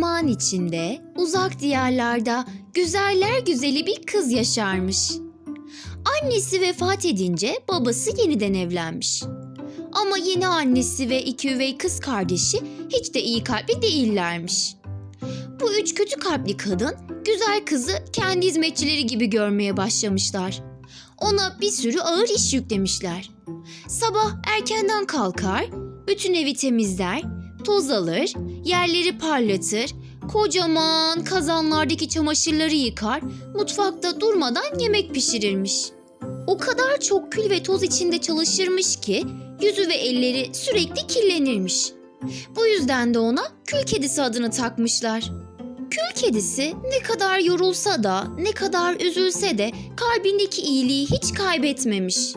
Zaman içinde uzak diyarlarda güzeller güzeli bir kız yaşarmış. Annesi vefat edince babası yeniden evlenmiş. Ama yeni annesi ve iki üvey kız kardeşi hiç de iyi kalpli değillermiş. Bu üç kötü kalpli kadın güzel kızı kendi hizmetçileri gibi görmeye başlamışlar. Ona bir sürü ağır iş yüklemişler. Sabah erkenden kalkar, bütün evi temizler, toz alır, yerleri parlatır, kocaman kazanlardaki çamaşırları yıkar, mutfakta durmadan yemek pişirirmiş. O kadar çok kül ve toz içinde çalışırmış ki yüzü ve elleri sürekli kirlenirmiş. Bu yüzden de ona kül kedisi adını takmışlar. Kül kedisi ne kadar yorulsa da, ne kadar üzülse de kalbindeki iyiliği hiç kaybetmemiş.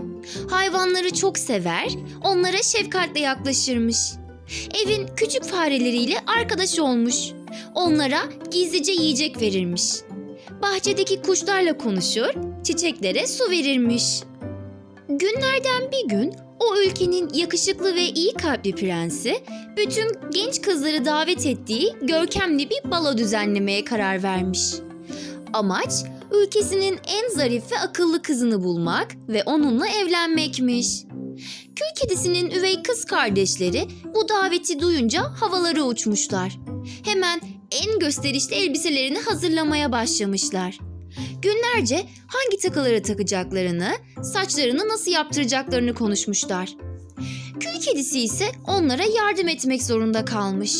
Hayvanları çok sever, onlara şefkatle yaklaşırmış. Evin küçük fareleriyle arkadaş olmuş. Onlara gizlice yiyecek verirmiş. Bahçedeki kuşlarla konuşur, çiçeklere su verirmiş. Günlerden bir gün o ülkenin yakışıklı ve iyi kalpli prensi bütün genç kızları davet ettiği görkemli bir balo düzenlemeye karar vermiş. Amaç ülkesinin en zarif ve akıllı kızını bulmak ve onunla evlenmekmiş. Kül kedisinin üvey kız kardeşleri bu daveti duyunca havalara uçmuşlar. Hemen en gösterişli elbiselerini hazırlamaya başlamışlar. Günlerce hangi takıları takacaklarını, saçlarını nasıl yaptıracaklarını konuşmuşlar. Kül kedisi ise onlara yardım etmek zorunda kalmış.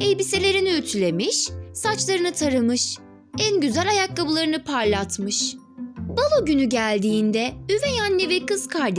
Elbiselerini ütülemiş, saçlarını taramış, en güzel ayakkabılarını parlatmış. Balo günü geldiğinde üvey anne ve kız kardeş